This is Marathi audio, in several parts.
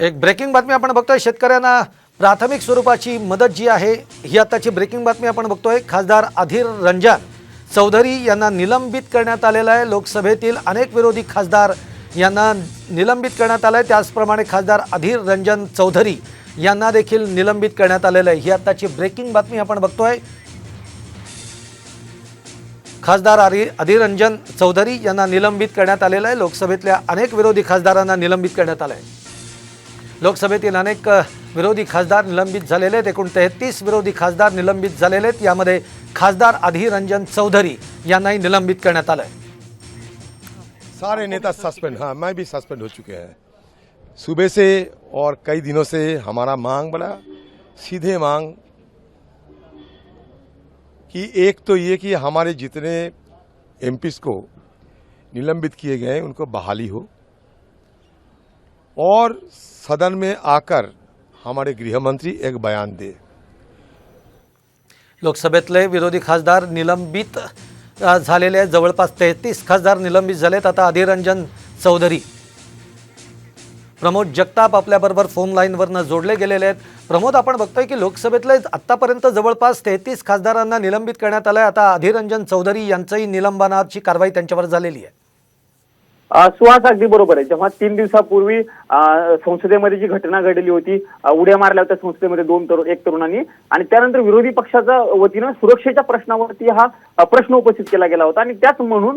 एक ब्रेकिंग बातमी आपण बघतोय. शेतकऱ्यांना प्राथमिक स्वरूपाची मदत जी आहे ही आताची ब्रेकिंग बातमी आपण बघतोय. खासदार अधीर रंजन चौधरी यांना निलंबित करण्यात आलेलं आहे. लोकसभेतील अनेक विरोधी खासदार यांना निलंबित करण्यात आलं आहे त्याचप्रमाणे खासदार अधीर रंजन चौधरी यांना देखील निलंबित करण्यात आलेलं आहे. ही आताची ब्रेकिंग बातमी आपण बघतोय. खासदार आरी अधीररंजन चौधरी यांना निलंबित करण्यात आलेलं आहे. लोकसभेतल्या अनेक विरोधी खासदारांना निलंबित करण्यात आलं आहे लोकसभेतील अनेक विरोधी खासदार निलंबित झालेले आहेत. एकूण तेहतीस विरोधी खासदार निलंबित झालेले आहेत. यामध्ये खासदार अधीर रंजन चौधरी यांनाही निलंबित करण्यात आलं सारे नेता सस्पेंड हाँ मैं भी सस्पेंड हो चुके हैं। सुबह से और कई दिनों से हमारा मांग बड़ा सीधे मांग कि एक तो ये कि हमारे जितने एमपीज को निलंबित किए गए हैं उनको बहाली हो। और सदन में आकर हमारे गृहमंत्री एक बयान दे। लोकसभेतले विरोधी खासदार निलंबित झालेले आहेत जवळपास तेहतीस खासदार निलंबित झालेत आता अधीररंजन चौधरी. प्रमोद जगताप आपल्याबरोबर फोन लाईनवरनं जोडले गेलेले आहेत. प्रमोद आपण बघतोय की लोकसभेतले आत्तापर्यंत जवळपास तेहतीस खासदारांना निलंबित करण्यात आलं आहे आता अधीररंजन चौधरी यांचंही निलंबनाची कारवाई त्यांच्यावर झालेली आहे. सुहास अगदी बरोबर आहे. जेव्हा तीन दिवसापूर्वी संसदेमध्ये जी घटना घडली होती उड्या मारल्या होत्या संसदेमध्ये दोन तरुण एक तरुणांनी आणि त्यानंतर विरोधी पक्षाच्या वतीनं सुरक्षेच्या प्रश्नावरती हा प्रश्न उपस्थित केला गेला होता. आणि त्याच म्हणून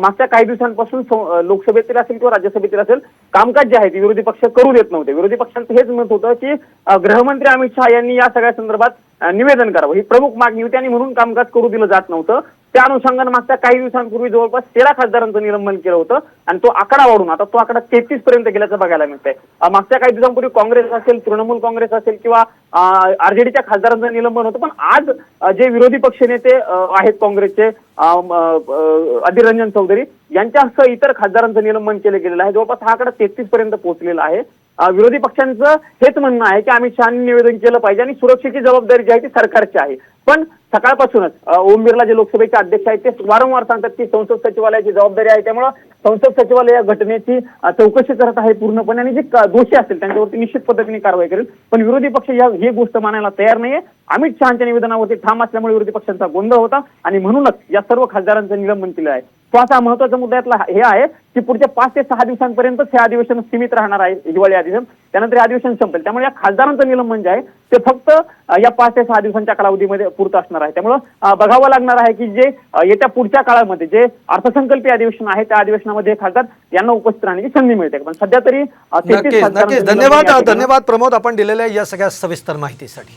मागच्या काही दिवसांपासून लोकसभेतील असेल किंवा राज्यसभेतील असेल कामकाज जे आहे ते विरोधी पक्ष करू देत नव्हते. विरोधी पक्षांचं हेच मत होतं की गृहमंत्री अमित शहा यांनी या सगळ्या संदर्भात निवेदन करावं. ही प्रमुख मागणी होती आणि म्हणून कामकाज करू दिलं जात नव्हतं. त्या अनुषंगानं मागच्या काही दिवसांपूर्वी जवळपास तेरा खासदारांचं निलंबन केलं होतं आणि तो आकडा वाढून आता तो आकडा तेहतीस पर्यंत गेल्याचं बघायला मिळतंय. मागच्या काही दिवसांपूर्वी काँग्रेस असेल तृणमूल काँग्रेस असेल किंवा आरजेडीच्या खासदारांचं निलंबन होतं पण आज जे विरोधी पक्षनेते नेते आहेत काँग्रेसचे अधीर रंजन चौधरी यांच्यासह इतर खासदारांचं निलंबन केलं गेलेलं आहे. जवळपास हा आकडा तेहतीस पर्यंत पोहोचलेला आहे. विरोधी पक्षांचं हेच म्हणणं आहे की अमित शहानी निवेदन केलं पाहिजे आणि सुरक्षेची जबाबदारी जी आहे ती सरकारची आहे. पण सकाळपासूनच ओम बिर्ला जे लोकसभेचे अध्यक्ष आहेत ते वारंवार सांगतात की संसद सचिवालयाची जबाबदारी आहे. त्यामुळं संसद सचिवालय या घटनेची चौकशी करत आहे पूर्णपणे आणि जे दोषी असतील त्यांच्यावरती निश्चित पद्धतीने कारवाई करेल. पण विरोधी पक्ष या ही गोष्ट मानायला तयार नाहीये. अमित शहाच्या निवेदनावरती ठाम असल्यामुळे विरोधी पक्षांचा गोंधळ होता आणि म्हणूनच या सर्व खासदारांचं निलंबन केलं आहे. तो असा महत्त्वाचा मुद्दा यातला हे आहे की पुढच्या पाच ते सहा दिवसांपर्यंत हे अधिवेशन सीमित राहणार आहे हिवाळी अधिवेशन. त्यानंतर अधिवेशन संपेल. त्यामुळे या खासदारांचं निलंबन जे आहे ते फक्त या पाच ते सहा दिवसांच्या कालावधीमध्ये पुरतं असणार आहे. त्यामुळं बघावं लागणार आहे की जे येत्या पुढच्या काळामध्ये जे अर्थसंकल्पीय अधिवेशन आहे त्या अधिवेशनामध्ये खासदार यांना उपस्थित राहण्याची संधी मिळते. पण सध्या तरी अ, 33 नक्कीच खासदारांचं नक्कीच. निलंबन धन्यवाद धन्यवाद प्रमोद. आपण दिलेल्या या सगळ्या सविस्तर माहितीसाठी.